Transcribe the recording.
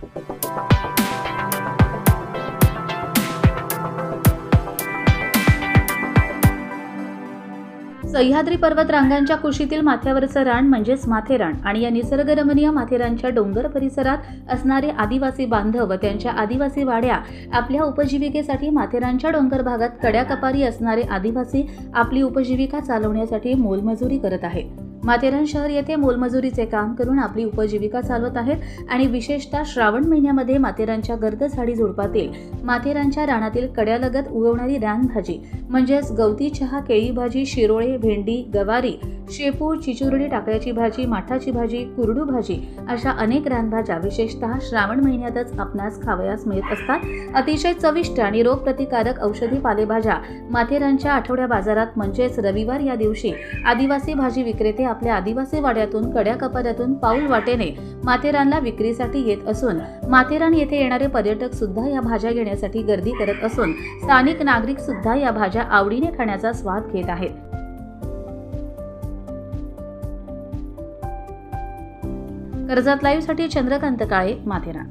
सह्याद्री पर्वत रांगांच्या कुशीतील माथ्यावरचं रान म्हणजेच माथेरान आणि या निसर्गरमणीय माथेरानच्या डोंगर परिसरात असणारे आदिवासी बांधव व त्यांच्या आदिवासी वाड्या आपल्या उपजीविकेसाठी माथेरानच्या डोंगर भागात कड्याकपारी असणारे आदिवासी आपली उपजीविका चालवण्यासाठी मोलमजुरी करत आहेत. माथेरान शहर येथे मोलमजुरीचे काम करून आपली उपजीविका चालवत आहेत आणि विशेषतः श्रावण महिन्यामध्ये माथेरानच्या गर्द झाडी झुडपातील माथेरानच्या रानातील कड्यालगत उगवणारी रानभाजी म्हणजेच गवती चहा केळी भाजी शिरोळे भेंडी गवारी शेपू चिचुरडी टाकळ्याची भाजी माठाची भाजी कुरडू भाजी अशा अनेक रानभाज्या विशेषतः श्रावण महिन्यातच आपणास खावयास मिळत असतात. अतिशय चविष्ट आणि रोगप्रतिकारक औषधी पालेभाज्या माथेरानच्या आठवड्या बाजारात म्हणजेच रविवार या दिवशी आदिवासी भाजी विक्रेते आपल्या आदिवासी वाड्यातून कड्या कपाऱ्यातून पाऊल वाटेने माथेरानला विक्रीसाठी येत असून माथेरान येथे येणारे पर्यटक सुद्धा या भाज्या घेण्यासाठी गर्दी करत असून स्थानिक नागरिक सुद्धा या भाज्या आवडीने खाण्याचा स्वाद घेत आहेत. कर्जात लाईव्हसाठी चंद्रकांत काळे माथेरान.